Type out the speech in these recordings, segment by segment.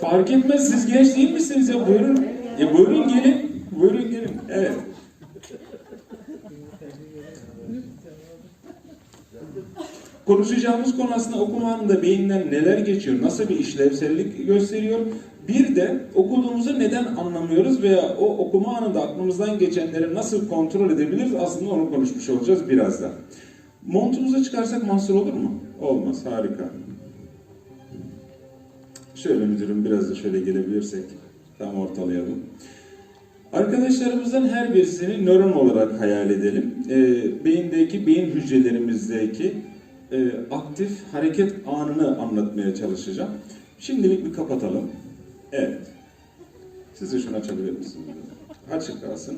Fark etmez siz genç değil misiniz ya buyurun. Ya buyurun gelin. Buyurun gelin. Evet. Konuşacağımız konu aslında okuma anında beyinden neler geçiyor, nasıl bir işlevsellik gösteriyor. Bir de okuduğumuzu neden anlamıyoruz veya o okuma anında aklımızdan geçenleri nasıl kontrol edebiliriz aslında onu konuşmuş olacağız birazdan. Montumuzu çıkarsak mahsur olur mu? Olmaz, harika. Şöyle müdürüm biraz da şöyle gelebilirsek tam ortalayalım. Arkadaşlarımızdan her birisini nöron olarak hayal edelim. Ee, beyindeki, beyin hücrelerimizdeki e, aktif hareket anını anlatmaya çalışacağım. Şimdilik bir kapatalım. Evet. Siz de şunu açabilir misiniz? Açık kalsın.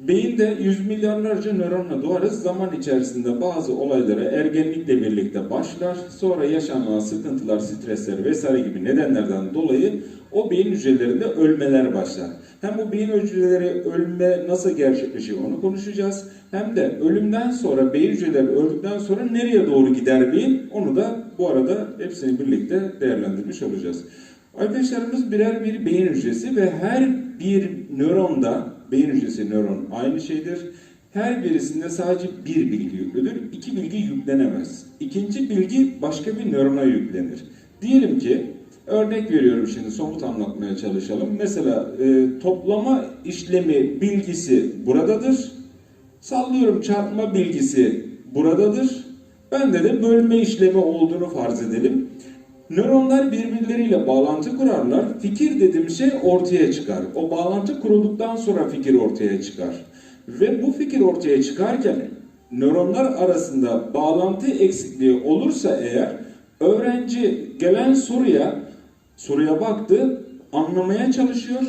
Beyinde yüz milyarlarca nöronla doğarız. Zaman içerisinde bazı olaylara ergenlikle birlikte başlar. Sonra yaşanan sıkıntılar, stresler vesaire gibi nedenlerden dolayı o beyin hücrelerinde ölmeler başlar. Hem bu beyin hücreleri ölme nasıl gerçekleşiyor onu konuşacağız. Hem de ölümden sonra beyin hücreleri öldükten sonra nereye doğru gider beyin onu da bu arada hepsini birlikte değerlendirmiş olacağız. Arkadaşlarımız birer bir beyin hücresi ve her bir nöronda beyin hücresi nöron aynı şeydir. Her birisinde sadece bir bilgi yüklüdür. İki bilgi yüklenemez. İkinci bilgi başka bir nörona yüklenir. Diyelim ki örnek veriyorum şimdi somut anlatmaya çalışalım. Mesela e, toplama işlemi bilgisi buradadır. Sallıyorum çarpma bilgisi buradadır. Bende de bölme işlemi olduğunu farz edelim. Nöronlar birbirleriyle bağlantı kurarlar. Fikir dediğim şey ortaya çıkar. O bağlantı kurulduktan sonra fikir ortaya çıkar. Ve bu fikir ortaya çıkarken nöronlar arasında bağlantı eksikliği olursa eğer öğrenci gelen soruya soruya baktı, anlamaya çalışıyor.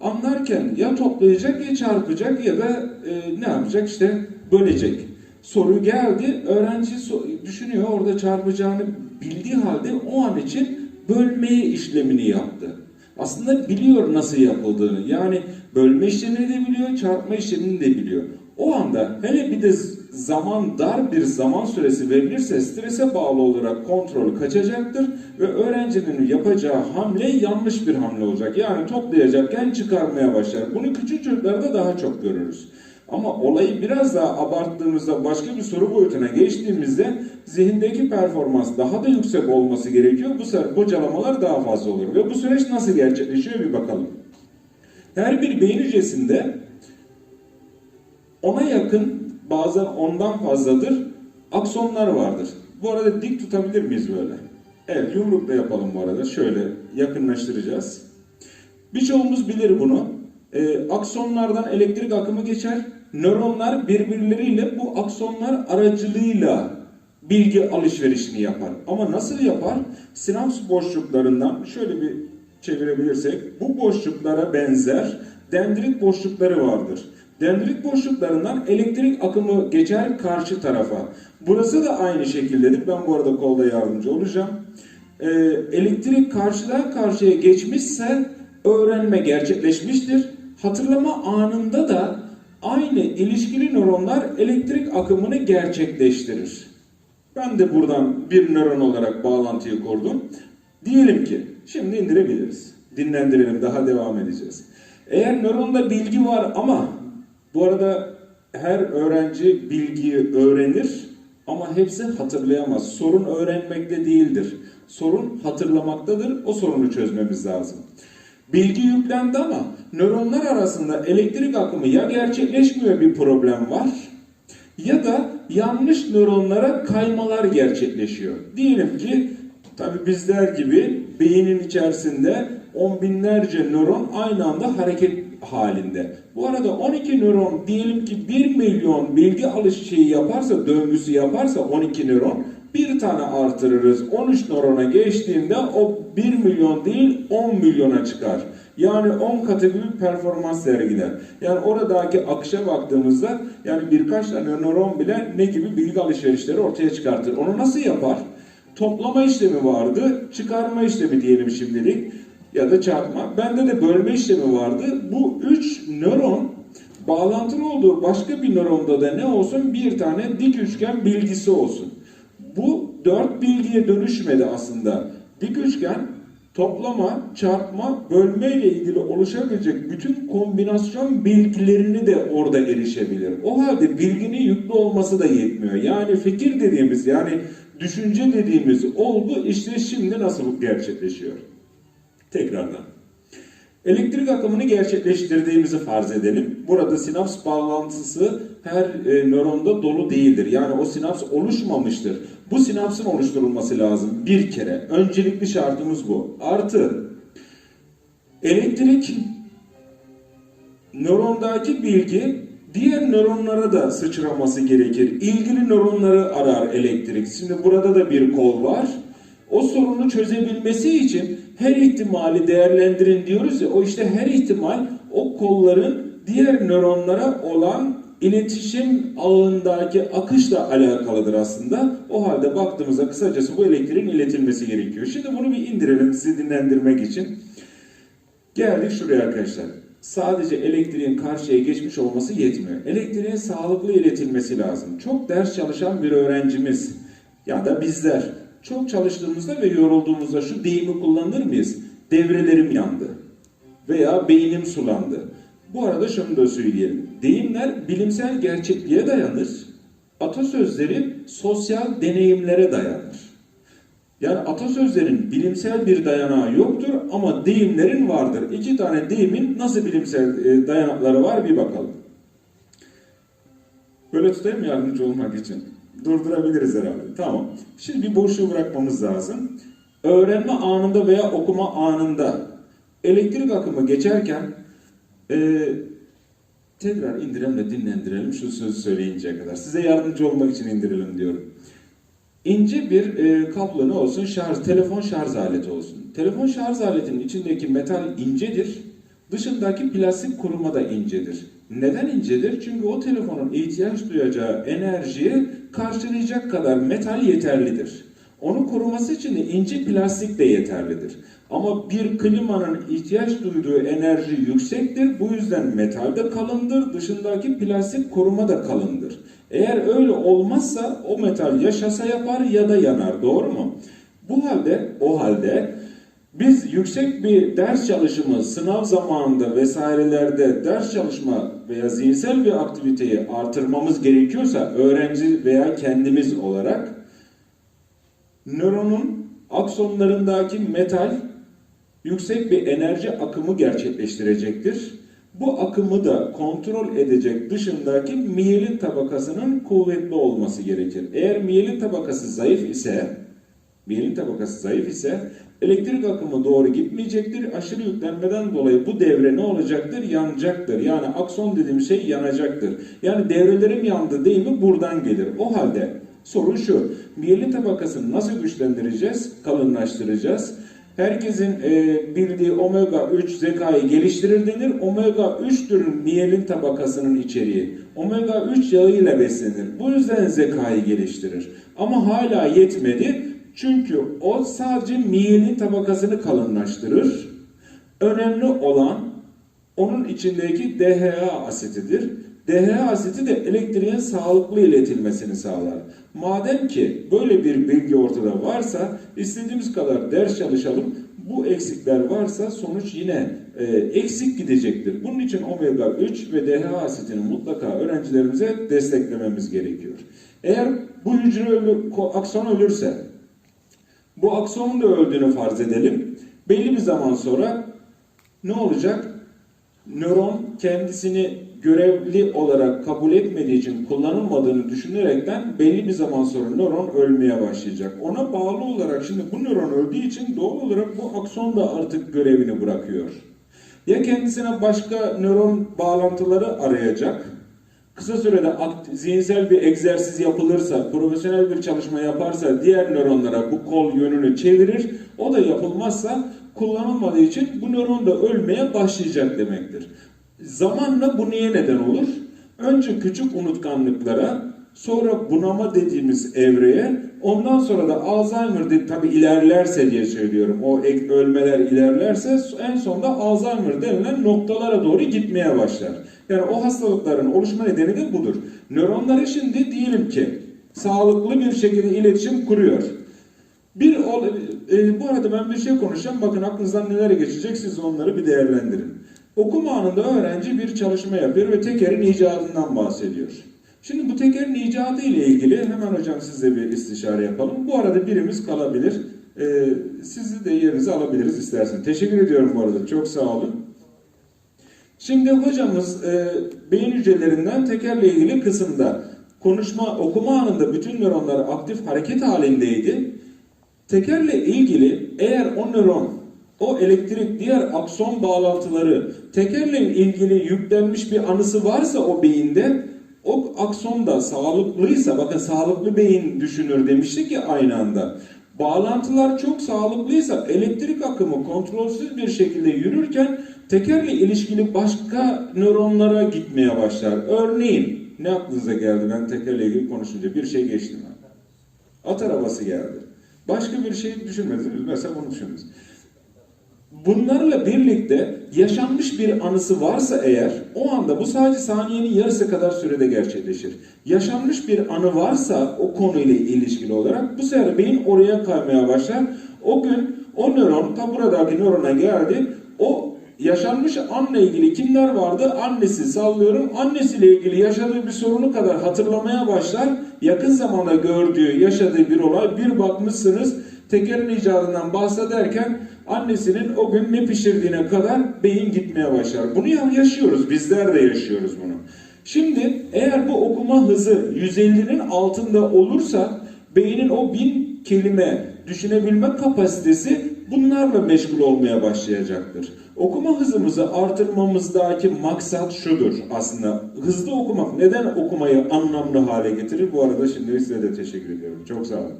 Anlarken ya toplayacak ya çarpacak ya da e, ne yapacak işte bölecek. Soru geldi, öğrenci so- düşünüyor orada çarpacağını bildiği halde o an için bölmeyi işlemini yaptı. Aslında biliyor nasıl yapıldığını. Yani bölme işlemini de biliyor, çarpma işlemini de biliyor. O anda hele bir de zaman dar bir zaman süresi verilirse strese bağlı olarak kontrol kaçacaktır ve öğrencinin yapacağı hamle yanlış bir hamle olacak. Yani toplayacakken çıkarmaya başlar. Bunu küçük çocuklarda daha çok görürüz. Ama olayı biraz daha abarttığımızda başka bir soru boyutuna geçtiğimizde zihindeki performans daha da yüksek olması gerekiyor. Bu sefer bocalamalar daha fazla olur. Ve bu süreç nasıl gerçekleşiyor bir bakalım. Her bir beyin hücresinde ona yakın bazen ondan fazladır aksonlar vardır. Bu arada dik tutabilir miyiz böyle? Evet yumrukla yapalım bu arada. Şöyle yakınlaştıracağız. Birçoğumuz bilir bunu. Ee, aksonlardan elektrik akımı geçer. Nöronlar birbirleriyle bu aksonlar aracılığıyla bilgi alışverişini yapar. Ama nasıl yapar? Sinaps boşluklarından şöyle bir çevirebilirsek bu boşluklara benzer dendrit boşlukları vardır. Dendrit boşluklarından elektrik akımı geçer karşı tarafa. Burası da aynı şekildedir. Ben bu arada kolda yardımcı olacağım. Ee, elektrik karşıdan karşıya geçmişse öğrenme gerçekleşmiştir. Hatırlama anında da aynı ilişkili nöronlar elektrik akımını gerçekleştirir. Ben de buradan bir nöron olarak bağlantıyı kurdum. Diyelim ki, şimdi indirebiliriz. Dinlendirelim, daha devam edeceğiz. Eğer nöronda bilgi var ama bu arada her öğrenci bilgiyi öğrenir ama hepsi hatırlayamaz. Sorun öğrenmekte değildir. Sorun hatırlamaktadır. O sorunu çözmemiz lazım. Bilgi yüklendi ama nöronlar arasında elektrik akımı ya gerçekleşmiyor bir problem var ya da yanlış nöronlara kaymalar gerçekleşiyor. Diyelim ki tabi bizler gibi beynin içerisinde on binlerce nöron aynı anda hareket halinde. Bu arada 12 nöron diyelim ki 1 milyon bilgi alış şeyi yaparsa, döngüsü yaparsa 12 nöron bir tane artırırız. 13 nörona geçtiğinde o 1 milyon değil 10 milyona çıkar. Yani 10 katı gibi bir performans sergiler. Yani oradaki akışa baktığımızda yani birkaç tane nöron bile ne gibi bilgi alışverişleri ortaya çıkartır. Onu nasıl yapar? Toplama işlemi vardı, çıkarma işlemi diyelim şimdilik ya da çarpma. Bende de bölme işlemi vardı. Bu üç nöron bağlantılı olduğu başka bir nöronda da ne olsun? Bir tane dik üçgen bilgisi olsun. Bu dört bilgiye dönüşmedi aslında. dik üçgen toplama, çarpma, bölme ile ilgili oluşabilecek bütün kombinasyon bilgilerini de orada erişebilir. O halde bilginin yüklü olması da yetmiyor. Yani fikir dediğimiz yani düşünce dediğimiz olgu işte şimdi nasıl gerçekleşiyor? Tekrardan. Elektrik akımını gerçekleştirdiğimizi farz edelim. Burada sinaps bağlantısı her e, nöronda dolu değildir. Yani o sinaps oluşmamıştır. Bu sinapsın oluşturulması lazım bir kere. Öncelikli şartımız bu. Artı elektrik nörondaki bilgi diğer nöronlara da sıçraması gerekir. İlgili nöronları arar elektrik. Şimdi burada da bir kol var. O sorunu çözebilmesi için her ihtimali değerlendirin diyoruz ya o işte her ihtimal o kolların diğer nöronlara olan iletişim ağındaki akışla alakalıdır aslında. O halde baktığımızda kısacası bu elektriğin iletilmesi gerekiyor. Şimdi bunu bir indirelim sizi dinlendirmek için. Geldik şuraya arkadaşlar. Sadece elektriğin karşıya geçmiş olması yetmiyor. Elektriğin sağlıklı iletilmesi lazım. Çok ders çalışan bir öğrencimiz ya da bizler çok çalıştığımızda ve yorulduğumuzda şu deyimi kullanır mıyız? Devrelerim yandı veya beynim sulandı. Bu arada şunu da söyleyelim. Deyimler bilimsel gerçekliğe dayanır. Atasözleri sosyal deneyimlere dayanır. Yani atasözlerin bilimsel bir dayanağı yoktur ama deyimlerin vardır. İki tane deyimin nasıl bilimsel e, dayanakları var bir bakalım. Böyle tutayım yardımcı olmak için? Durdurabiliriz herhalde. Tamam. Şimdi bir boşluğu bırakmamız lazım. Öğrenme anında veya okuma anında elektrik akımı geçerken e, tekrar indirelim ve dinlendirelim şu sözü söyleyinceye kadar. Size yardımcı olmak için indirelim diyorum. İnce bir e, kablo ne olsun? Şarj, telefon şarj aleti olsun. Telefon şarj aletinin içindeki metal incedir. Dışındaki plastik koruma da incedir. Neden incedir? Çünkü o telefonun ihtiyaç duyacağı enerjiyi karşılayacak kadar metal yeterlidir. Onu koruması için de ince plastik de yeterlidir. Ama bir klimanın ihtiyaç duyduğu enerji yüksektir. Bu yüzden metal de kalındır. Dışındaki plastik koruma da kalındır. Eğer öyle olmazsa o metal ya şasa yapar ya da yanar. Doğru mu? Bu halde o halde biz yüksek bir ders çalışımı, sınav zamanında vesairelerde ders çalışma veya zihinsel bir aktiviteyi artırmamız gerekiyorsa öğrenci veya kendimiz olarak nöronun aksonlarındaki metal yüksek bir enerji akımı gerçekleştirecektir. Bu akımı da kontrol edecek dışındaki miyelin tabakasının kuvvetli olması gerekir. Eğer miyelin tabakası zayıf ise, miyelin tabakası zayıf ise elektrik akımı doğru gitmeyecektir. Aşırı yüklenmeden dolayı bu devre ne olacaktır? Yanacaktır. Yani akson dediğim şey yanacaktır. Yani devrelerim yandı deyimi buradan gelir. O halde sorun şu. Miyelin tabakasını nasıl güçlendireceğiz? Kalınlaştıracağız. Herkesin e, bildiği omega 3 zekayı geliştirir denir. Omega 3'tür miyelin tabakasının içeriği. Omega 3 yağı ile beslenir. Bu yüzden zekayı geliştirir. Ama hala yetmedi. Çünkü o sadece miyelin tabakasını kalınlaştırır. Önemli olan onun içindeki DHA asitidir. DHA asiti de elektriğin sağlıklı iletilmesini sağlar. Madem ki böyle bir bilgi ortada varsa istediğimiz kadar ders çalışalım. Bu eksikler varsa sonuç yine e, eksik gidecektir. Bunun için omega 3 ve DHA asitini mutlaka öğrencilerimize desteklememiz gerekiyor. Eğer bu hücre ölü, akson ölürse bu aksonun da öldüğünü farz edelim. Belli bir zaman sonra ne olacak? Nöron kendisini görevli olarak kabul etmediği için kullanılmadığını düşünerekten belli bir zaman sonra nöron ölmeye başlayacak. Ona bağlı olarak şimdi bu nöron öldüğü için doğal olarak bu akson da artık görevini bırakıyor. Ya kendisine başka nöron bağlantıları arayacak. Kısa sürede zihinsel bir egzersiz yapılırsa, profesyonel bir çalışma yaparsa diğer nöronlara bu kol yönünü çevirir. O da yapılmazsa kullanılmadığı için bu nöron da ölmeye başlayacak demektir. Zamanla bu niye neden olur? Önce küçük unutkanlıklara, sonra bunama dediğimiz evreye, ondan sonra da Alzheimer de, tabi ilerlerse diye söylüyorum. O ölmeler ilerlerse en sonunda Alzheimer denilen noktalara doğru gitmeye başlar. Yani o hastalıkların oluşma nedeni de budur. Nöronları şimdi diyelim ki sağlıklı bir şekilde iletişim kuruyor. Bir ol- e, bu arada ben bir şey konuşacağım. Bakın aklınızdan neler geçecek siz onları bir değerlendirin. Okuma anında öğrenci bir çalışma yapıyor ve tekerin icadından bahsediyor. Şimdi bu tekerin icadı ile ilgili hemen hocam sizle bir istişare yapalım. Bu arada birimiz kalabilir. E, sizi de yerinize alabiliriz istersen. Teşekkür ediyorum bu arada. Çok sağ olun. Şimdi hocamız e, beyin hücrelerinden tekerle ilgili kısımda konuşma, okuma anında bütün nöronlar aktif hareket halindeydi. Tekerle ilgili eğer o nöron, o elektrik, diğer akson bağlantıları tekerle ilgili yüklenmiş bir anısı varsa o beyinde o akson da sağlıklıysa, bakın sağlıklı beyin düşünür demiştik ya aynı anda. Bağlantılar çok sağlıklıysa elektrik akımı kontrolsüz bir şekilde yürürken tekerle ilişkili başka nöronlara gitmeye başlar. Örneğin ne aklınıza geldi ben tekerle ilgili konuşunca bir şey geçti mi? At arabası geldi. Başka bir şey düşünmediniz? Mesela bunu düşündünüz. Bunlarla birlikte yaşanmış bir anısı varsa eğer o anda bu sadece saniyenin yarısı kadar sürede gerçekleşir. Yaşanmış bir anı varsa o konuyla ilişkili olarak bu sefer beyin oraya kaymaya başlar. O gün o nöron ta buradaki nörona geldi. O yaşanmış anla ilgili kimler vardı? Annesi sallıyorum. Annesiyle ilgili yaşadığı bir sorunu kadar hatırlamaya başlar. Yakın zamanda gördüğü, yaşadığı bir olay bir bakmışsınız tekerin icadından bahsederken annesinin o gün ne pişirdiğine kadar beyin gitmeye başlar. Bunu ya- yaşıyoruz. Bizler de yaşıyoruz bunu. Şimdi eğer bu okuma hızı 150'nin altında olursa beynin o bin kelime düşünebilme kapasitesi bunlarla meşgul olmaya başlayacaktır. Okuma hızımızı artırmamızdaki maksat şudur aslında. Hızlı okumak neden okumayı anlamlı hale getirir? Bu arada şimdi size de teşekkür ediyorum. Çok sağ olun.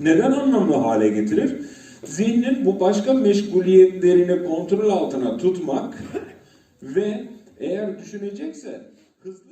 Neden anlamlı hale getirir? Zihnin bu başka meşguliyetlerini kontrol altına tutmak ve eğer düşünecekse hızlı